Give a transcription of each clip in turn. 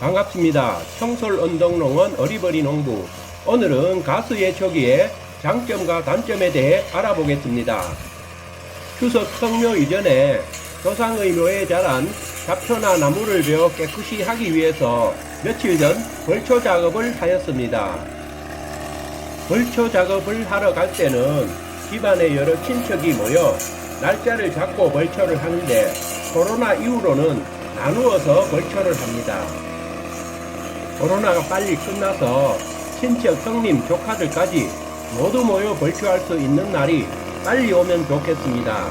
반갑습니다. 청솔 언덕농원 어리버리 농부. 오늘은 가스 예초기의 장점과 단점에 대해 알아보겠습니다. 추석 성묘 이전에 조상의 묘에 자란 잡초나 나무를 베어 깨끗이 하기 위해서 며칠 전 벌초 작업을 하였습니다. 벌초 작업을 하러 갈 때는 집안에 여러 친척이 모여 날짜를 잡고 벌초를 하는데 코로나 이후로는 나누어서 벌초를 합니다. 코로나가 빨리 끝나서 친척, 형님, 조카들까지 모두 모여 벌초할 수 있는 날이 빨리 오면 좋겠습니다.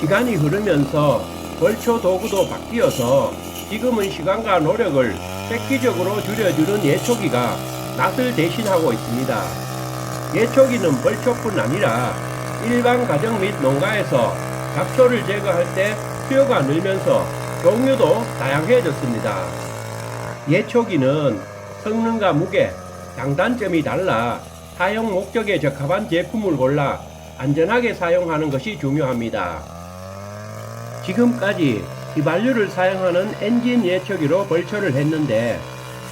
시간이 흐르면서 벌초 도구도 바뀌어서 지금은 시간과 노력을 획기적으로 줄여주는 예초기가 낫을 대신하고 있습니다. 예초기는 벌초뿐 아니라 일반 가정 및 농가에서 잡초를 제거할 때 수요가 늘면서 종류도 다양해졌습니다. 예초기는 성능과 무게, 장단점이 달라 사용 목적에 적합한 제품을 골라 안전하게 사용하는 것이 중요합니다. 지금까지 휘발유를 사용하는 엔진 예초기로 벌초를 했는데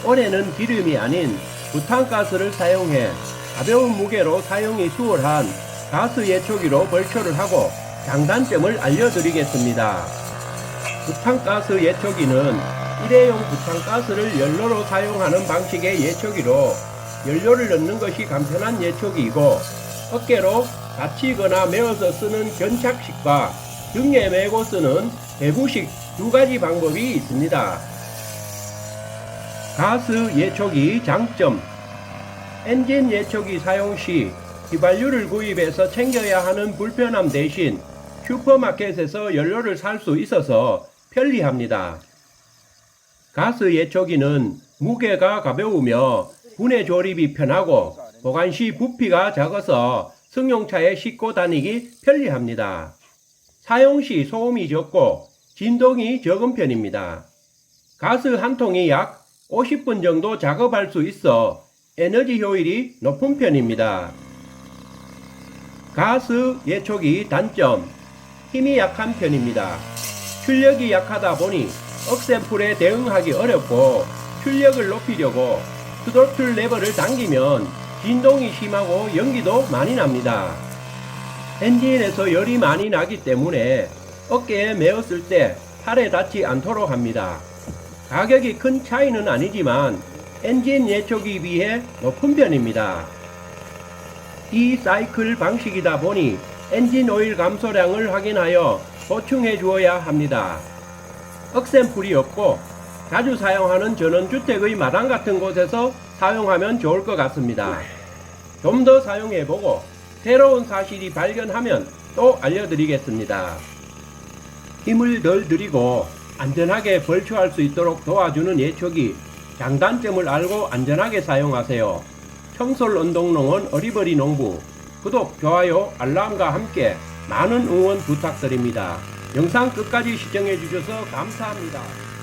올해는 기름이 아닌 부탄가스를 사용해 가벼운 무게로 사용이 수월한 가스 예초기로 벌초를 하고 장단점을 알려드리겠습니다. 부탄가스 예초기는 일회용 부탄가스를 연료로 사용하는 방식의 예초기로 연료를 넣는 것이 간편한 예초기이고 어깨로 받치거나 메어서 쓰는 견착식과 등에 메고 쓰는 대구식 두 가지 방법이 있습니다. 가스 예초기 장점 엔진 예초기 사용 시 휘발유를 구입해서 챙겨야 하는 불편함 대신 슈퍼마켓에서 연료를 살 수 있어서 편리합니다. 가스 예초기는 무게가 가벼우며 분해 조립이 편하고 보관 시 부피가 작아서 승용차에 싣고 다니기 편리합니다. 사용 시 소음이 적고 진동이 적은 편입니다. 가스 한 통이 약 50분 정도 작업할 수 있어 에너지 효율이 높은 편입니다. 가스 예초기 단점 힘이 약한 편입니다. 출력이 약하다 보니 억센풀에 대응하기 어렵고 출력을 높이려고 스로틀 레버를 당기면 진동이 심하고 연기도 많이 납니다. 엔진에서 열이 많이 나기 때문에 어깨에 메었을 때 팔에 닿지 않도록 합니다. 가격이 큰 차이는 아니지만 엔진 예초기 비해 높은 편입니다. 이 사이클 방식이다 보니 엔진 오일 감소량을 확인하여 보충해 주어야 합니다. 억센풀이 없고 자주 사용하는 전원주택의 마당 같은 곳에서 사용하면 좋을 것 같습니다. 좀 더 사용해보고 새로운 사실이 발견하면 또 알려드리겠습니다. 힘을 덜 들이고 안전하게 벌초할 수 있도록 도와주는 예초기 장단점을 알고 안전하게 사용하세요. 청솔 운동농원 어리버리 농부 구독, 좋아요, 알람과 함께 많은 응원 부탁드립니다. 영상 끝까지 시청해 주셔서 감사합니다.